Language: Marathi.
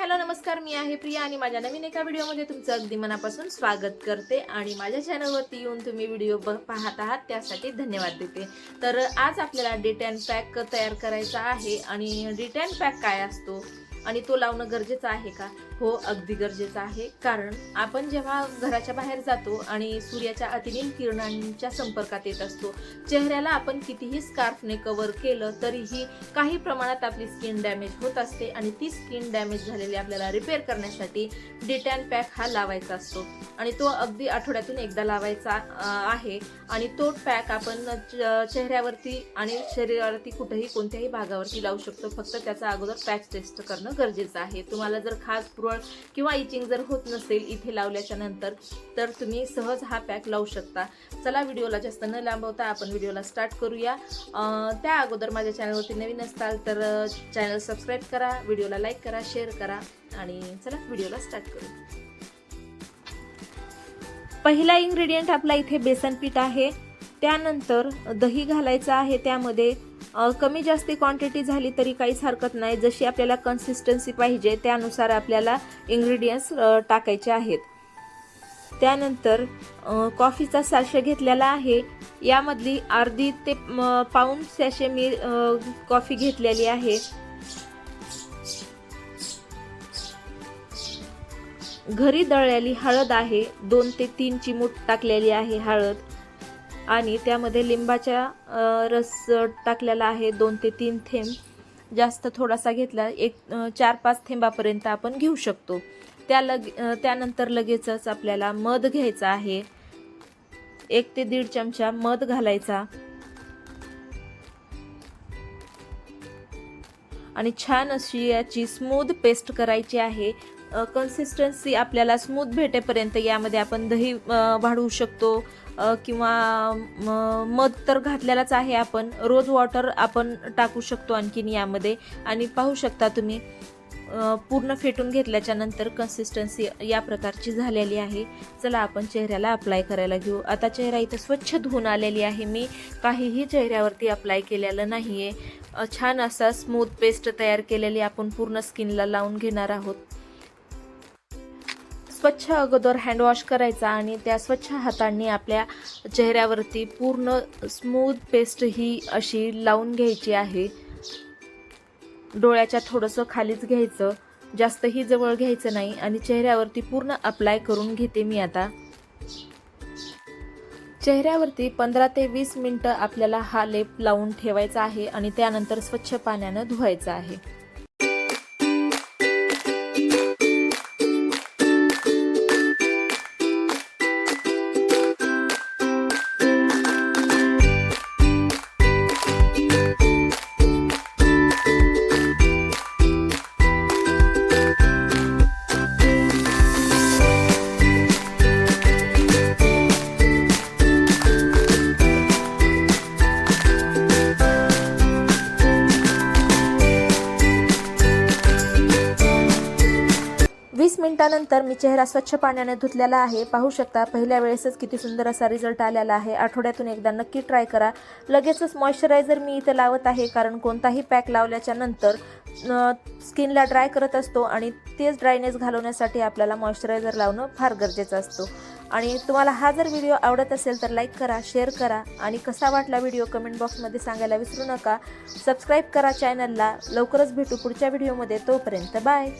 हॅलो नमस्कार मी आहे प्रिया आणि माझ्या नवीन एका व्हिडिओमध्ये तुमचं अगदी मनापासून स्वागत करते आणि माझ्या चॅनलवरती येऊन तुम्ही व्हिडिओ पाहत आहात त्यासाठी धन्यवाद देते. तर आज आपल्याला डिटॅन पॅक तयार करायचा आहे आणि डिटॅन पॅक काय असतो आणि तो लावणं गरजेचं आहे का? हो अगदी गरजेचं आहे. कारण आपण जेव्हा घराच्या बाहेर जातो आणि सूर्याच्या अतिनील किरणांच्या संपर्कात येत असतो चेहऱ्याला आपण कितीही स्कार्फने कव्हर केलं तरीही काही प्रमाणात आपली स्किन डॅमेज होत असते आणि ती स्किन डॅमेज झालेली आपल्याला रिपेअर करण्यासाठी डिटॅन पॅक हा लावायचा असतो. आणि तो अगदी आठवड्यातून एकदा लावायचा आहे. आणि तो पॅक आपण च- चेहऱ्यावरती आणि शरीरावरती कुठेही कोणत्याही भागावरती लावू शकतो. फक्त त्याचा अगोदर पॅच टेस्ट करणं गरजेचं आहे. तुम्हाला जर खास पुरळ किंवा इचिंग जर होत नसेल इथे लावल्याच्या नंतर तर तुम्ही सहज हा पॅक लावू शकता. चला व्हिडिओला जास्त न लांबवता आपण व्हिडिओला स्टार्ट करूया. त्या अगोदर माझ्या चॅनलवरती नवीन असताल तर चॅनल सबस्क्राईब करा व्हिडिओला लाईक करा शेअर करा आणि चला व्हिडिओला स्टार्ट करू. पहिला इन्ग्रेडियंट आपला इथे बेसन पीठ आहे. त्यानंतर दही घालायचं आहे त्यामध्ये. कमी जास्ती क्वांटिटी झाली तरी काहीच हरकत नाही. जशी आपल्याला कन्सिस्टन्सी पाहिजे त्यानुसार आपल्याला इन्ग्रेडियंट्स टाकायचे आहेत. त्यानंतर कॉफीचा सॅशे घेतलेला आहे. यामधली अर्धी ते म, पाऊण सॅशे मी कॉफी घेतलेली आहे. घरी दळलेली हळद आहे. दोन ते तीन चिमूट टाकलेली आहे हळद. आणि त्यामध्ये लिंबाच्या रस टाकलेला आहे दोन ते तीन थेंब. जास्त थोडासा घेतला एक चार पाच थेंबापर्यंत आपण घेऊ शकतो. त्या लग त्यानंतर लगेचच आपल्याला मध घ्यायचा आहे. एक ते दीड चमचा मध घालायचा. आणि छान अशी याची स्मूथ पेस्ट करायची आहे. कन्सिस्टन्सी आपल्याला स्मूथ भेटेपर्यंत यामध्ये आपण दही वाढवू शकतो. किंवा मध तर घातलेलाच आहे आपण. रोज वॉटर आपण टाकू शकतो आणखीन यामध्ये. आणि पाहू शकता तुम्ही पूर्ण फेटून घेतल्याच्या नंतर कन्सिस्टन्सी या प्रकारची झालेली आहे. चला आपण चेहऱ्याला अप्लाय करायला घेऊ. आता चेहरा इथं स्वच्छ धुवून आलेली आहे. मी काहीही चेहऱ्यावरती अप्लाय केलेलं नाही आहे छान असा स्मूथ पेस्ट तयार केलेली आपण पूर्ण स्किनला लावून घेणार आहोत. स्वच्छ अगोदर हँडवॉश करायचा आणि त्या स्वच्छ हातांनी आपल्या चेहऱ्यावरती पूर्ण स्मूथ पेस्ट ही अशी लावून घ्यायची आहे. डोळ्याच्या थोडंसं खालीच घ्यायचं. जास्तही जवळ घ्यायचं नाही आणि चेहऱ्यावरती पूर्ण अप्लाय करून घेते मी आता. चेहऱ्यावरती पंधरा ते वीस मिनटं आपल्याला हा लेप लावून ठेवायचा आहे आणि त्यानंतर स्वच्छ पाण्यानं धुवायचा आहे. वीस मिनिटानंतर मी चेहरा स्वच्छ पाण्याने धुतलेला आहे. पाहू शकता पहिल्या वेळेसच किती सुंदर असा रिझल्ट आलेला आहे. आठवड्यातून एकदा नक्की ट्राय करा. लगेचच मॉइश्चरायझर मी इथं लावत आहे कारण कोणताही पॅक लावल्याच्या नंतर स्किनला ड्राय करत असतो आणि तेच ड्रायनेस घालवण्यासाठी आपल्याला मॉइश्चरायझर लावणं फार गरजेचं असतो. आणि तुम्हाला हा जर व्हिडिओ आवडत असेल तर लाईक करा शेअर करा आणि कसा वाटला व्हिडिओ कमेंट बॉक्समध्ये सांगायला विसरू नका. सबस्क्राईब करा चॅनलला लवकरच भेटू पुढच्या व्हिडिओमध्ये तोपर्यंत बाय